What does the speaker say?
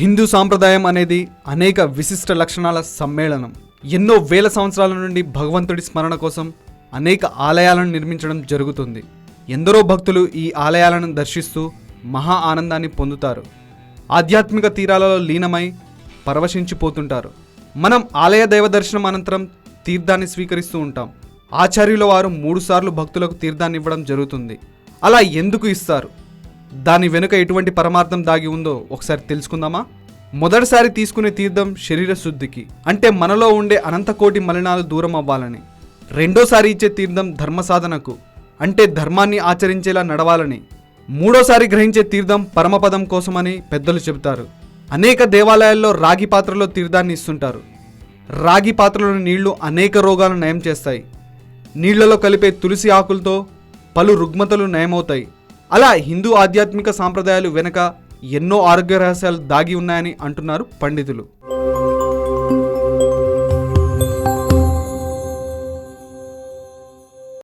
హిందూ సాంప్రదాయం అనేది అనేక విశిష్ట లక్షణాల సమ్మేళనం. ఎన్నో వేల సంవత్సరాల నుండి భగవంతుడి స్మరణ కోసం అనేక ఆలయాలను నిర్మించడం జరుగుతుంది. ఎందరో భక్తులు ఈ ఆలయాలను దర్శిస్తూ మహా ఆనందాన్ని పొందుతారు. ఆధ్యాత్మిక తీరాలలో లీనమై పరవశించిపోతుంటారు. మనం ఆలయ దైవ దర్శనం అనంతరం తీర్థాన్ని స్వీకరిస్తూ ఉంటాం. ఆచార్యుల వారు మూడుసార్లు భక్తులకు తీర్థాన్ని ఇవ్వడం జరుగుతుంది. అలా ఎందుకు ఇస్తారు? దాని వెనుక ఎటువంటి పరమార్థం దాగి ఉందో ఒకసారి తెలుసుకుందామా? మొదటిసారి తీసుకునే తీర్థం శరీర శుద్ధికి. అంటే మనలో ఉండే అనంతకోటి మలినాలు దూరం అవ్వాలని. రెండోసారి ఇచ్చే తీర్థం ధర్మ సాధనకు అంటే ధర్మాన్ని ఆచరించేలా నడవాలని. మూడోసారి గ్రహించే తీర్థం పరమపదం కోసమని పెద్దలు చెబుతారు. అనేక దేవాలయాల్లో రాగి పాత్రలో తీర్థాన్ని ఇస్తుంటారు. రాగి పాత్రలోని నీళ్ళు అనేక రోగాలను నయం చేస్తాయి. నీళ్ళలో కలిపే తులసి ఆకులతో పలు రుగ్మతలు నయమవుతాయి. అలా హిందూ ఆధ్యాత్మిక సాంప్రదాయాలు వెనుక ఎన్నో ఆరోగ్య రహస్యాలు దాగి ఉన్నాయని అంటున్నారు పండితులు.